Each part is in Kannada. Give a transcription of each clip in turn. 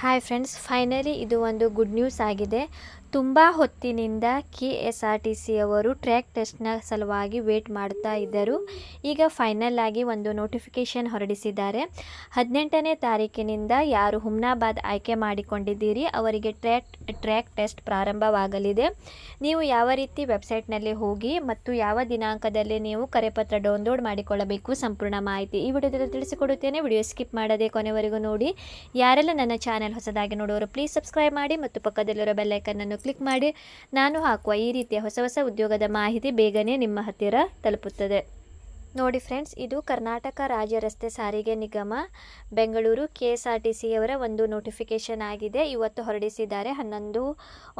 ಹಾಯ್ ಫ್ರೆಂಡ್ಸ್ ಫೈನಲಿ ಇದು ಒಂದು ಗುಡ್ ನ್ಯೂಸ್ ಆಗಿದೆ. ತುಂಬ ಹೊತ್ತಿನಿಂದ K S R T C ಅವರು ಟ್ರ್ಯಾಕ್ ಟೆಸ್ಟ್ನ ಸಲುವಾಗಿ ವೇಟ್ ಮಾಡ್ತಾ ಇದ್ದರು. ಈಗ ಫೈನಲ್ ಆಗಿ ಒಂದು ನೋಟಿಫಿಕೇಷನ್ ಹೊರಡಿಸಿದ್ದಾರೆ. ಹದಿನೆಂಟನೇ ತಾರೀಕಿನಿಂದ ಯಾರು ಹುಮ್ನಾಬಾದ್ ಆಯ್ಕೆ ಮಾಡಿಕೊಂಡಿದ್ದೀರಿ, ಅವರಿಗೆ ಟ್ರ್ಯಾಕ್ ಟ್ರ್ಯಾಕ್ ಟೆಸ್ಟ್ ಪ್ರಾರಂಭವಾಗಲಿದೆ. ನೀವು ಯಾವ ರೀತಿ ವೆಬ್ಸೈಟ್ನಲ್ಲಿ ಹೋಗಿ ಮತ್ತು ಯಾವ ದಿನಾಂಕದಲ್ಲಿ ನೀವು ಕರೆಪತ್ರ ಡೌನ್ಲೋಡ್ ಮಾಡಿಕೊಳ್ಳಬೇಕು ಸಂಪೂರ್ಣ ಮಾಹಿತಿ ಈ ವಿಡಿಯೋದಲ್ಲಿ ತಿಳಿಸಿಕೊಡುತ್ತೇನೆ. ವಿಡಿಯೋ ಸ್ಕಿಪ್ ಮಾಡದೆ ಕೊನೆವರೆಗೂ ನೋಡಿ. ಯಾರೆಲ್ಲ ನನ್ನ ಚಾನೆಲ್ ಹೊಸದಾಗಿ ನೋಡೋರು, ಪ್ಲೀಸ್ ಸಬ್ಸ್ಕ್ರೈಬ್ ಮಾಡಿ ಮತ್ತು ಪಕ್ಕದಲ್ಲಿರೋ ಬೆಲ್ಲೈಕನ್ನನ್ನು ಕ್ಲಿಕ್ ಮಾಡಿ ನಾನು ಹಾಕುವ ಈ ರೀತಿಯ ಹೊಸ ಹೊಸ ಉದ್ಯೋಗದ ಮಾಹಿತಿ ಬೇಗನೆ ನಿಮ್ಮ ಹತ್ತಿರ ತಲುಪುತ್ತದೆ. ನೋಡಿ ಫ್ರೆಂಡ್ಸ್, ಇದು ಕರ್ನಾಟಕ ರಾಜ್ಯ ರಸ್ತೆ ಸಾರಿಗೆ ನಿಗಮ, Bengaluru K S R T ಸಿಯವರ ಒಂದು ನೋಟಿಫಿಕೇಷನ್ ಆಗಿದೆ. ಇವತ್ತು ಹೊರಡಿಸಿದ್ದಾರೆ ಹನ್ನೊಂದು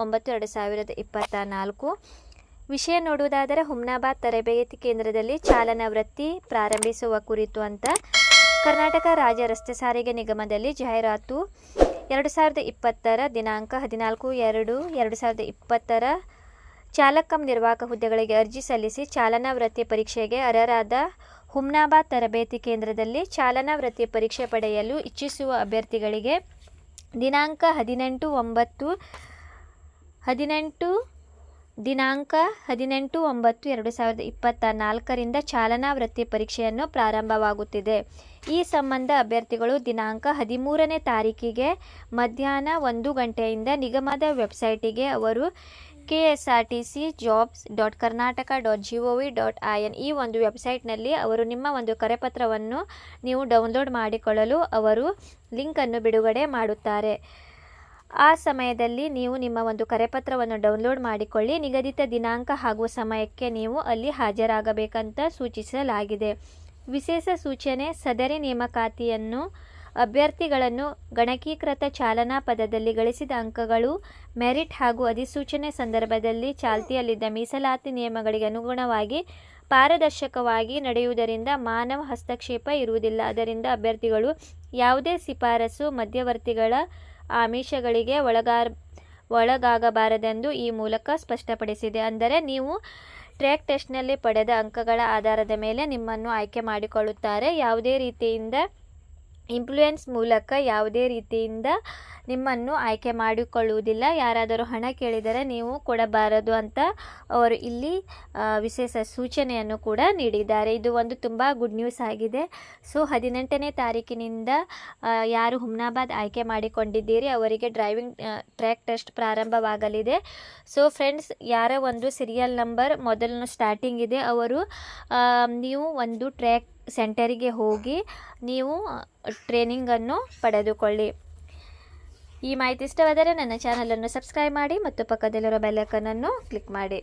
ಒಂಬತ್ತು ಎರಡು ಸಾವಿರದ ಇಪ್ಪತ್ತ ನಾಲ್ಕು ವಿಷಯ ನೋಡುವುದಾದರೆ, ಹುಮ್ನಾಬಾದ್ ತರಬೇತಿ ಕೇಂದ್ರದಲ್ಲಿ ಚಾಲನಾ ವೃತ್ತಿ ಪ್ರಾರಂಭಿಸುವ ಕುರಿತು ಅಂತ ಕರ್ನಾಟಕ ರಾಜ್ಯ ರಸ್ತೆ ಸಾರಿಗೆ ನಿಗಮದಲ್ಲಿ ಜಾಹೀರಾತು ಎರಡು ಸಾವಿರದ ಇಪ್ಪತ್ತರ ದಿನಾಂಕ ಹದಿನಾಲ್ಕು ಎರಡು ಎರಡು ಸಾವಿರದ ಇಪ್ಪತ್ತರ ಚಾಲಕ ನಿರ್ವಾಹಕ ಹುದ್ದೆಗಳಿಗೆ ಅರ್ಜಿ ಸಲ್ಲಿಸಿ ಚಾಲನಾ ವೃತ್ತಿ ಪರೀಕ್ಷೆಗೆ ಅರ್ಹರಾದ ಹುಮ್ನಾಬಾದ್ ತರಬೇತಿ ಕೇಂದ್ರದಲ್ಲಿ ಚಾಲನಾ ವೃತ್ತಿ ಪರೀಕ್ಷೆ ಪಡೆಯಲು ಇಚ್ಛಿಸುವ ಅಭ್ಯರ್ಥಿಗಳಿಗೆ ದಿನಾಂಕ ಹದಿನೆಂಟು ಒಂಬತ್ತು ಹದಿನೆಂಟು ದಿನಾಂಕ ಹದಿನೆಂಟು ಒಂಬತ್ತು ಎರಡು ಸಾವಿರದ ಇಪ್ಪತ್ತ ನಾಲ್ಕರಿಂದ ಚಾಲನಾ ವೃತ್ತಿ ಪರೀಕ್ಷೆಯನ್ನು ಪ್ರಾರಂಭವಾಗುತ್ತಿದೆ. ಈ ಸಂಬಂಧ ಅಭ್ಯರ್ಥಿಗಳು ದಿನಾಂಕ ಹದಿಮೂರನೇ ತಾರೀಕಿಗೆ ಮಧ್ಯಾಹ್ನ ಒಂದು ಗಂಟೆಯಿಂದ ನಿಗಮದ ವೆಬ್ಸೈಟಿಗೆ ಅವರು K S R T C jobs dot Karnataka dot G O V dot I N ಈ ಒಂದು ವೆಬ್ಸೈಟ್ನಲ್ಲಿ ಅವರು ನಿಮ್ಮ ಒಂದು ಕರೆಪತ್ರವನ್ನು ನೀವು ಡೌನ್ಲೋಡ್ ಮಾಡಿಕೊಳ್ಳಲು ಅವರು ಲಿಂಕನ್ನು ಬಿಡುಗಡೆ ಮಾಡುತ್ತಾರೆ. ಆ ಸಮಯದಲ್ಲಿ ನೀವು ನಿಮ್ಮ ಒಂದು ಕರೆಪತ್ರವನ್ನು ಡೌನ್ಲೋಡ್ ಮಾಡಿಕೊಳ್ಳಿ. ನಿಗದಿತ ದಿನಾಂಕ ಹಾಗೂ ಸಮಯಕ್ಕೆ ನೀವು ಅಲ್ಲಿ ಹಾಜರಾಗಬೇಕಂತ ಸೂಚಿಸಲಾಗಿದೆ. ವಿಶೇಷ ಸೂಚನೆ, ಸದರಿ ನೇಮಕಾತಿಯನ್ನು, ಅಭ್ಯರ್ಥಿಗಳನ್ನು ಗಣಕೀಕೃತ ಚಾಲನಾ ಪದದಲ್ಲಿ ಗಳಿಸಿದ ಅಂಕಗಳು, ಮೆರಿಟ್ ಹಾಗೂ ಅಧಿಸೂಚನೆ ಸಂದರ್ಭದಲ್ಲಿ ಚಾಲ್ತಿಯಲ್ಲಿದ್ದ ಮೀಸಲಾತಿ ನಿಯಮಗಳಿಗೆ ಅನುಗುಣವಾಗಿ ಪಾರದರ್ಶಕವಾಗಿ ನಡೆಯುವುದರಿಂದ ಮಾನವ ಹಸ್ತಕ್ಷೇಪ ಇರುವುದಿಲ್ಲ. ಅದರಿಂದ ಅಭ್ಯರ್ಥಿಗಳು ಯಾವುದೇ ಶಿಫಾರಸು ಮಧ್ಯವರ್ತಿಗಳ ಆಮಿಷಗಳಿಗೆ ಒಳಗಾರ್, ಒಳಗಾಗಬಾರದೆಂದು ಈ ಮೂಲಕ ಸ್ಪಷ್ಟಪಡಿಸಿದೆ. ಅಂದರೆ ನೀವು ಟ್ರ್ಯಾಕ್ ಟೆಸ್ಟ್ನಲ್ಲಿ ಪಡೆದ ಅಂಕಗಳ ಆಧಾರದ ಮೇಲೆ ನಿಮ್ಮನ್ನು ಆಯ್ಕೆ ಮಾಡಿಕೊಳ್ಳುತ್ತಾರೆ. ಯಾವುದೇ ರೀತಿಯಿಂದ ಇನ್ಫ್ಲೂಯೆನ್ಸ್ ಮೂಲಕ ಯಾವುದೇ ರೀತಿಯಿಂದ ನಿಮ್ಮನ್ನು ಆಯ್ಕೆ ಮಾಡಿಕೊಳ್ಳುವುದಿಲ್ಲ. ಯಾರಾದರೂ ಹಣ ಕೇಳಿದರೆ ನೀವು ಕೊಡಬಾರದು ಅಂತ ಅವರು ಇಲ್ಲಿ ವಿಶೇಷ ಸೂಚನೆಯನ್ನು ಕೂಡ ನೀಡಿದ್ದಾರೆ. ಇದು ಒಂದು ತುಂಬ ಗುಡ್ ನ್ಯೂಸ್ ಆಗಿದೆ. ಸೊ ಹದಿನೆಂಟನೇ ತಾರೀಕಿನಿಂದ ಯಾರು ಹುಮ್ನಾಬಾದ್ ಆಯ್ಕೆ ಮಾಡಿಕೊಂಡಿದ್ದೀರಿ, ಅವರಿಗೆ ಡ್ರೈವಿಂಗ್ ಟ್ರ್ಯಾಕ್ ಟೆಸ್ಟ್ ಪ್ರಾರಂಭವಾಗಲಿದೆ. ಸೊ ಫ್ರೆಂಡ್ಸ್ ಯಾರ ಒಂದು ಸೀರಿಯಲ್ ನಂಬರ್ ಮೊದಲು ಸ್ಟಾರ್ಟಿಂಗ್ ಇದೆ. ಅವರು ನೀವು ಒಂದು ಟ್ರ್ಯಾಕ್ ಸೆಂಟರಿಗೆ ಹೋಗಿ ನೀವು ಟ್ರೈನಿಂಗನ್ನು ಪಡೆದುಕೊಳ್ಳಿ. ಈ ಮಾಹಿತಿ ಇಷ್ಟವಾದರೆ ನನ್ನ ಚಾನಲನ್ನು ಸಬ್ಸ್ಕ್ರೈಬ್ ಮಾಡಿ ಮತ್ತು ಪಕ್ಕದಲ್ಲಿರೋ ಬೆಲ್ಲೈಕನನ್ನು ಕ್ಲಿಕ್ ಮಾಡಿ.